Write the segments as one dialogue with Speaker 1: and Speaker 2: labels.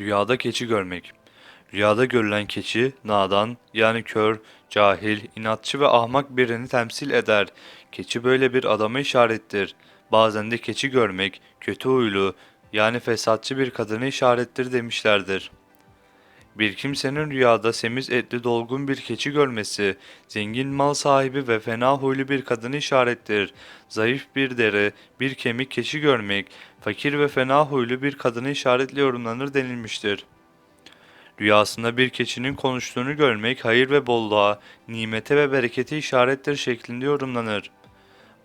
Speaker 1: Rüyada keçi görmek. Rüyada görülen keçi, nadan, yani kör, cahil, inatçı ve ahmak birini temsil eder. Keçi böyle bir adama işarettir. Bazen de keçi görmek, kötü huylu, yani fesatçı bir kadını işarettir demişlerdir. Bir kimsenin rüyada semiz etli dolgun bir keçi görmesi, zengin mal sahibi ve fena huylu bir kadını işarettir. Zayıf bir deri, bir kemik keçi görmek, fakir ve fena huylu bir kadını işaretle yorumlanır denilmiştir. Rüyasında bir keçinin konuştuğunu görmek hayır ve bolluğa, nimete ve berekete işarettir şeklinde yorumlanır.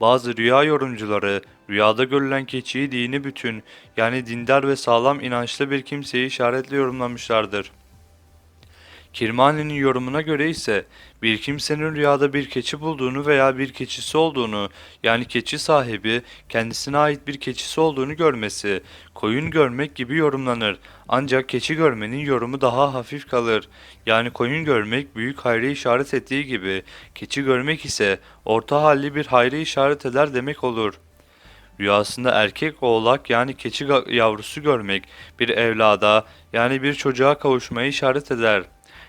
Speaker 1: Bazı rüya yorumcuları rüyada görülen keçiyi dini bütün yani dindar ve sağlam inançlı bir kimseyi işaretle yorumlamışlardır. Kirmani'nin yorumuna göre ise bir kimsenin rüyada bir keçi bulduğunu veya bir keçisi olduğunu yani keçi sahibi kendisine ait bir keçisi olduğunu görmesi, koyun görmek gibi yorumlanır. Ancak keçi görmenin yorumu daha hafif kalır. Yani koyun görmek büyük hayrı işaret ettiği gibi keçi görmek ise orta halli bir hayrı işaret eder demek olur. Rüyasında erkek oğlak yani keçi yavrusu görmek bir evlada yani bir çocuğa kavuşmayı işaret eder.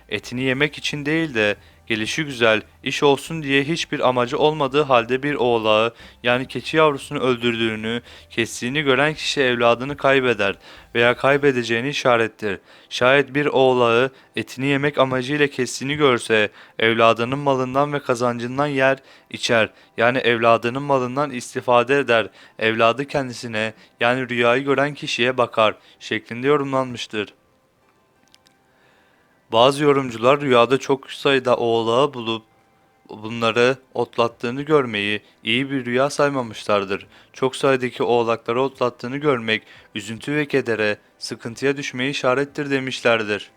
Speaker 1: Etini yemek için değil de gelişi güzel, iş olsun diye hiçbir amacı olmadığı halde bir oğlağı yani keçi yavrusunu öldürdüğünü, kestiğini gören kişi evladını kaybeder veya kaybedeceğini işarettir. Şayet bir oğlağı etini yemek amacıyla kestiğini görse evladının malından ve kazancından yer, içer yani evladının malından istifade eder, evladı kendisine yani rüyayı gören kişiye bakar şeklinde yorumlanmıştır. Bazı yorumcular rüyada çok sayıda oğlağı bulup bunları otlattığını görmeyi iyi bir rüya saymamışlardır. Çok sayıdaki oğlakları otlattığını görmek üzüntü ve kedere, sıkıntıya düşmeyi işarettir demişlerdir.